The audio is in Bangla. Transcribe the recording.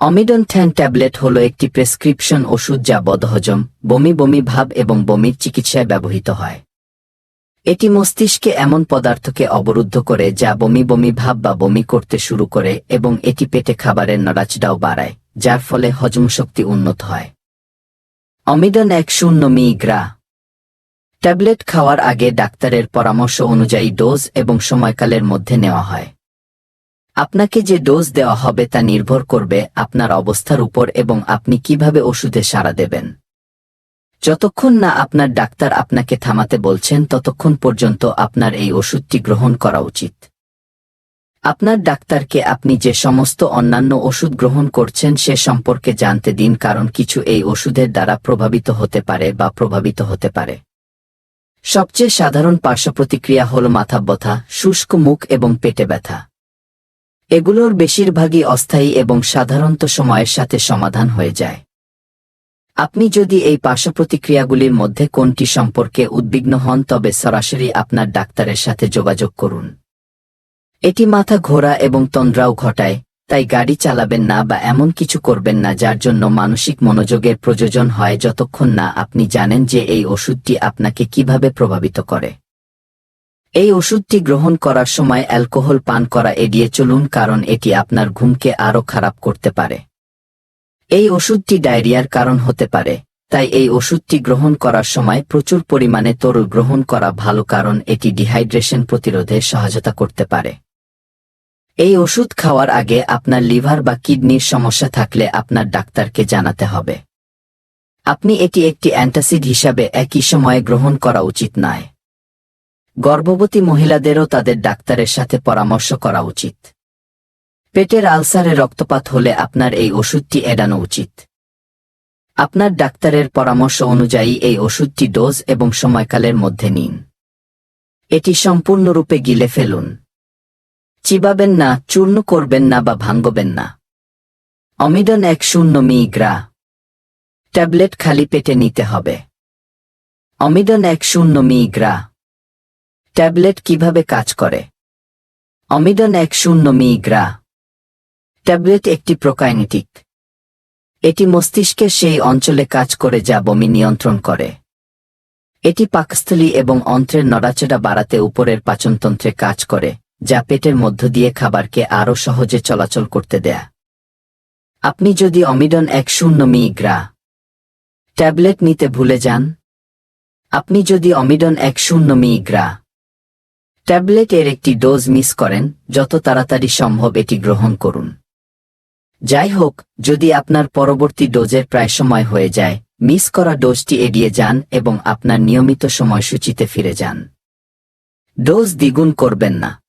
অমিডন ঠ্যান ট্যাবলেট হল একটি প্রেসক্রিপশন ওষুধ যা বদহজম, বমি বমি ভাব এবং বমির চিকিৎসায় ব্যবহৃত হয়। এটি মস্তিষ্কে এমন পদার্থকে অবরুদ্ধ করে যা বমি বমি ভাব বা বমি করতে শুরু করে এবং এটি পেটে খাবারের নড়াচড়াও বাড়ায়, যার ফলে হজম শক্তি উন্নত হয়। অমিডন এক শূন্য মিগ্রা। ট্যাবলেট খাওয়ার আগে ডাক্তারের পরামর্শ অনুযায়ী ডোজ এবং সময়কালের মধ্যে নেওয়া হয়। আপনাকে যে ডোজ দেওয়া হবে তা নির্ভর করবে আপনার অবস্থার উপর এবং আপনি কীভাবে ওষুধে সাড়া দেবেন। যতক্ষণ না আপনার ডাক্তার আপনাকে থামাতে বলছেন, ততক্ষণ পর্যন্ত আপনার এই ওষুধটি গ্রহণ করা উচিত। আপনার ডাক্তারকে আপনি যে সমস্ত অন্যান্য ওষুধ গ্রহণ করছেন, সে সম্পর্কে জানতে দিন, কারণ কিছু এই ওষুধের দ্বারা প্রভাবিত হতে পারে বা প্রভাবিত হতে পারে। সবচেয়ে সাধারণ পার্শ্বপ্রতিক্রিয়া হল মাথা ব্যথা শুষ্ক মুখ এবং পেটে ব্যথা। এগুলোর বেশিরভাগই অস্থায়ী এবং সাধারণত সময়ের সাথে সমাধান হয়ে যায়। আপনি যদি এই পার্শ্ব প্রতিক্রিয়াগুলির মধ্যে কোনটি সম্পর্কে উদ্বিগ্ন হন, তবে সরাসরি আপনার ডাক্তারের সাথে যোগাযোগ করুন। এটি মাথা ঘোরা এবং তন্দ্রাও ঘটায়, তাই গাড়ি চালাবেন না বা এমন কিছু করবেন না যার জন্য মানসিক মনোযোগের প্রয়োজন হয় যতক্ষণ না আপনি জানেন যে এই ওষুধটি আপনাকে কীভাবে প্রভাবিত করে। এই ওষুধটি গ্রহণ করার সময় অ্যালকোহল পান করা এড়িয়ে চলুন কারণ এটি আপনার ঘুমকে আরও খারাপ করতে পারে। এই ওষুধটি ডায়রিয়ার কারণ হতে পারে, তাই এই ওষুধটি গ্রহণ করার সময় প্রচুর পরিমাণে তরল গ্রহণ করা ভালো কারণ এটি ডিহাইড্রেশন প্রতিরোধে সহায়তা করতে পারে। এই ওষুধ খাওয়ার আগে আপনার লিভার বা কিডনির সমস্যা থাকলে আপনার ডাক্তারকে জানাতে হবে। আপনি এটি একটি অ্যান্টাসিড হিসাবে একই সময়ে গ্রহণ করা উচিত নয়। গর্ভবতী মহিলাদেরও তাদের ডাক্তারের সাথে পরামর্শ করা উচিত। পেটের আলসারে রক্তপাত হলে আপনার এই ওষুধটি এড়ানো উচিত। আপনার ডাক্তারের পরামর্শ অনুযায়ী এই ওষুধটি ডোজ এবং সময়কালের মধ্যে নিন। এটি সম্পূর্ণরূপে গিলে ফেলুন। চিবাবেন না, চূর্ণ করবেন না বা ভাঙ্গবেন না। অমিডন এক শূন্য মিগ্রা। ট্যাবলেট খালি পেটে নিতে হবে। অমিডন এক শূন্য মিগ্রা। ট্যাবলেট কীভাবে কাজ করে? অমিডন এক শূন্য মিগ্রা। ট্যাবলেট একটি প্রোকাইনেটিক। এটি মস্তিষ্কের সেই অঞ্চলে কাজ করে যা বমি নিয়ন্ত্রণ করে। এটি পাকস্থলী এবং অন্ত্রের নড়াচড়া বাড়াতে উপরের পাচনতন্ত্রে কাজ করে, যা পেটের মধ্য দিয়ে খাবারকে আরও সহজে চলাচল করতে দেয়া। আপনি যদি অমিডন এক শূন্য মিগ্রা ট্যাবলেট নিতে ভুলে যান, আপনি যদি অমিডন এক শূন্য মিগ্রা ট্যাবলেট এর একটি ডোজ মিস করেন, যত তাড়াতাড়ি সম্ভব এটি গ্রহণ করুন। যাই হোক, যদি আপনার পরবর্তী ডোজের প্রায় সময় হয়ে যায়, মিস করা ডোজটি এড়িয়ে যান এবং আপনার নিয়মিত সময়সূচিতে ফিরে যান। ডোজ দ্বিগুণ করবেন না।